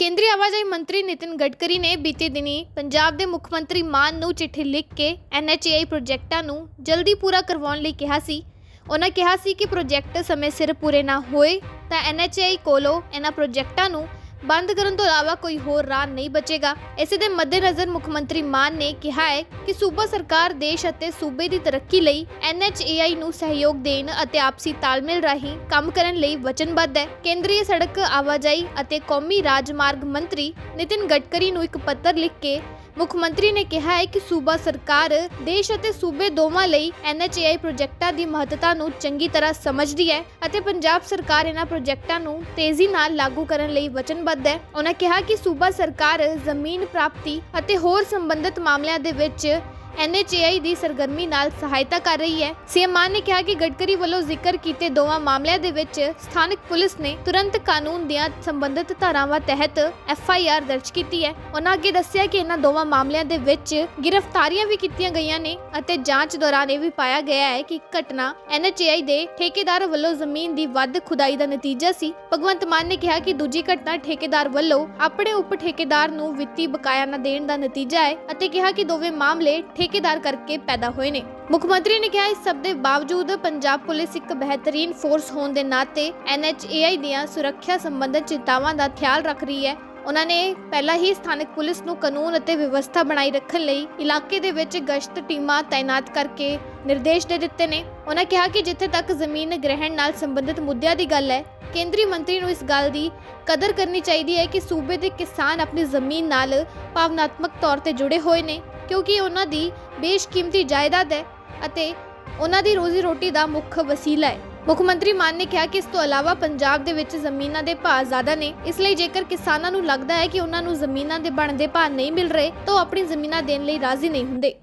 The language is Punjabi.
ਕੇਂਦਰੀ ਆਵਾਜਾਈ ਮੰਤਰੀ ਨਿਤਿਨ ਗਡਕਰੀ ਨੇ ਬੀਤੇ ਦਿਨੀ ਪੰਜਾਬ ਦੇ ਮੁੱਖ ਮੰਤਰੀ ਮਾਨ ਨੂੰ ਚਿੱਠੀ ਲਿਖ ਕੇ NHAI ਪ੍ਰੋਜੈਕਟਾਂ ਨੂੰ ਜਲਦੀ ਪੂਰਾ ਕਰਵਾਉਣ ਲਈ ਕਿਹਾ ਸੀ। ਉਹਨਾਂ ਕਿਹਾ ਸੀ ਕਿ ਪ੍ਰੋਜੈਕਟ ਸਮੇਂ ਸਿਰ ਪੂਰੇ ਨਾ ਹੋਏ ਤਾਂ NHAI ਕੋਲੋਂ ਇਹਨਾਂ ਪ੍ਰੋਜੈਕਟਾਂ ਨੂੰ ਬੰਦ ਕਰਨ ਤੋਂ ਇਲਾਵਾ ਕੋਈ ਹੋਰ ਰਾਹ ਨਹੀਂ ਬਚੇਗਾ। ਇਸੇ ਦੇ ਮੱਦੇਨਜ਼ਰ ਮੁੱਖ ਮੰਤਰੀ ਮਾਨ ਨੇ ਕਿਹਾ ਹੈ ਕਿ ਸੂਬਾ ਸਰਕਾਰ ਦੇਸ਼ ਅਤੇ ਸੂਬੇ ਦੀ ਤਰੱਕੀ ਲਈ NHAI ਨੂੰ ਸਹਿਯੋਗ ਦੇਣ ਅਤੇ ਆਪਸੀ ਤਾਲਮੇਲ ਰਾਹੀਂ ਕੰਮ ਕਰਨ ਲਈ ਵਚਨਬੱਧ ਹੈ। ਕੇਂਦਰੀ ਸੜਕ ਆਵਾਜਾਈ ਅਤੇ ਕੌਮੀ ਰਾਜਮਾਰਗ ਮੰਤਰੀ ਨਿਤਿਨ ਗਡਕਰੀ ਨੂੰ ਇੱਕ ਪੱਤਰ ਲਿਖ ਕੇ ਮੁੱਖ ਮੰਤਰੀ ਨੇ ਕਿਹਾ ਹੈ ਕਿ ਸੂਬਾ ਸਰਕਾਰ ਦੇਸ਼ ਅਤੇ ਸੂਬੇ ਦੋਵਾਂ ਲਈ NHAI ਪ੍ਰੋਜੈਕਟਾਂ ਦੀ ਮਹੱਤਤਾ ਨੂੰ ਚੰਗੀ ਤਰ੍ਹਾਂ ਸਮਝਦੀ ਹੈ ਅਤੇ ਪੰਜਾਬ ਸਰਕਾਰ ਇਹਨਾਂ ਪ੍ਰੋਜੈਕਟਾਂ ਨੂੰ ਤੇਜ਼ੀ ਨਾਲ ਲਾਗੂ ਕਰਨ ਲਈ ਵਚਨਬੱਧ ਹੈ। ਉਹਨਾਂ ਕਿਹਾ ਕਿ ਸੂਬਾ ਸਰਕਾਰ ਜ਼ਮੀਨ ਪ੍ਰਾਪਤੀ ਅਤੇ ਹੋਰ ਸੰਬੰਧਿਤ ਮਾਮਲਿਆਂ ਦੇ ਵਿੱਚ NHAI ਦੀ ਸਰਗਰਮੀ ਨਾਲ ਸਹਾਇਤਾ ਕਰ ਰਹੀ ਹੈ। ਸੀਐਮ ਮਾਨ ਨੇ ਕਿਹਾ ਕਿ ਗਡਕਰੀ ਵੱਲੋਂ ਜ਼ਿਕਰ ਕੀਤੇ ਦੋਵਾਂ ਮਾਮਲਿਆਂ ਦੇ ਵਿੱਚ ਸਥਾਨਕ ਪੁਲਿਸ ਨੇ ਤੁਰੰਤ ਕਾਨੂੰਨ ਦੀਆਂ ਸੰਬੰਧਿਤ ਧਾਰਾਵਾਂ ਤਹਿਤ ਐਫਆਈਆਰ ਦਰਜ ਕੀਤੀ ਹੈ। ਉਹਨਾਂ ਅੱਗੇ ਦੱਸਿਆ ਕਿ ਇਹਨਾਂ ਦੋਵਾਂ ਮਾਮਲਿਆਂ ਦੇ ਵਿੱਚ ਗ੍ਰਿਫਤਾਰੀਆਂ ਵੀ ਕੀਤੀਆਂ ਗਈਆਂ ਨੇ ਅਤੇ ਜਾਂਚ ਦੌਰਾਨ ਇਹ ਵੀ ਪਾਇਆ ਗਿਆ ਹੈ ਕਿ ਘਟਨਾ NHAI ਦੇ ਠੇਕੇਦਾਰ ਵੱਲੋਂ ਜ਼ਮੀਨ ਦੀ ਵੱਧ ਖੁਦਾਈ ਦਾ ਨਤੀਜਾ ਸੀ। ਭਗਵੰਤ ਮਾਨ ਨੇ ਕਿਹਾ ਕਿ ਦੂਜੀ ਘਟਨਾ ਠੇਕੇਦਾਰ ਵੱਲੋਂ ਆਪਣੇ ਉਪ ਠੇਕੇਦਾਰ ਨੂੰ ਵਿੱਤੀ ਬਕਾਇਆ ਨਾ ਦੇਣ ਦਾ ਨਤੀਜਾ ਹੈ ਅਤੇ ਕਿਹਾ ਕਿ ਦੋਵੇਂ ਮਾਮਲੇ ਠੇਕੇਦਾਰ ਕਰਕੇ ਪੈਦਾ ਹੋਏ ਨੇ। ਮੁੱਖ ਮੰਤਰੀ ਨੇ ਕਿਹਾ, ਇਸ ਸਭ ਦੇ ਬਾਵਜੂਦ ਪੰਜਾਬ ਪੁਲਿਸ ਇੱਕ ਬਿਹਤਰੀਨ ਫੋਰਸ ਹੋਣ ਦੇ ਨਾਤੇ NHAI ਦੀਆਂ ਸੁਰੱਖਿਆ ਸੰਬੰਧਿਤ ਚਿੰਤਾਵਾਂ ਦਾ ਖਿਆਲ ਰੱਖ ਰਹੀ ਹੈ। ਉਹਨਾਂ ਨੇ ਪਹਿਲਾਂ ਹੀ ਸਥਾਨਕ ਪੁਲਿਸ ਨੂੰ ਕਾਨੂੰਨ ਅਤੇ ਵਿਵਸਥਾ ਬਣਾਈ ਰੱਖਣ ਲਈ ਇਲਾਕੇ ਦੇ ਵਿੱਚ ਗਸ਼ਤ ਟੀਮਾਂ ਤਾਇਨਾਤ ਕਰਕੇ ਨਿਰਦੇਸ਼ ਦੇ ਦਿੱਤੇ ਨੇ। ਉਹਨਾਂ ਕਿਹਾ ਕਿ ਜਿੱਥੇ ਤੱਕ ਜ਼ਮੀਨ ਗ੍ਰਹਿਣ ਨਾਲ ਸੰਬੰਧਿਤ ਮੁੱਦਿਆਂ ਦੀ ਗੱਲ ਹੈ, ਕੇਂਦਰੀ ਮੰਤਰੀ ਨੂੰ ਇਸ ਗੱਲ ਦੀ ਕਦਰ ਕਰਨੀ ਚਾਹੀਦੀ ਹੈ ਕਿ ਸੂਬੇ ਦੇ ਕਿਸਾਨ ਆਪਣੀ ਜ਼ਮੀਨ ਨਾਲ ਭਾਵਨਾਤਮਕ ਤੌਰ ਤੇ ਜੁੜੇ ਹੋਏ ਨੇ। ਕਿਉਂਕਿ ਉਹਨਾਂ ਦੀ ਬੇਸ਼ਕੀਮਤੀ ਜਾਇਦਾਦ ਹੈ ਅਤੇ ਉਹਨਾਂ ਦੀ ਰੋਜ਼ੀ ਰੋਟੀ ਦਾ ਮੁੱਖ ਵਸੀਲਾ ਹੈ। ਮੁੱਖ ਮੰਤਰੀ ਮਾਨ ਨੇ ਕਿਹਾ ਕਿ ਇਸ ਤੋਂ ਇਲਾਵਾ ਪੰਜਾਬ ਦੇ ਵਿੱਚ ਜ਼ਮੀਨਾਂ ਦੇ ਭਾਅ ਜ਼ਿਆਦਾ ਨੇ। ਇਸ ਲਈ ਜੇਕਰ ਕਿਸਾਨਾਂ ਨੂੰ ਲੱਗਦਾ ਹੈ ਕਿ ਉਹਨਾਂ ਨੂੰ ਜ਼ਮੀਨਾਂ ਦੇ ਬਣਦੇ ਭਾਅ ਨਹੀਂ ਮਿਲ ਰਹੇ, ਤਾਂ ਉਹ ਆਪਣੀ ਜ਼ਮੀਨਾਂ ਦੇਣ ਲਈ ਰਾਜ਼ੀ ਨਹੀਂ ਹੁੰਦੇ।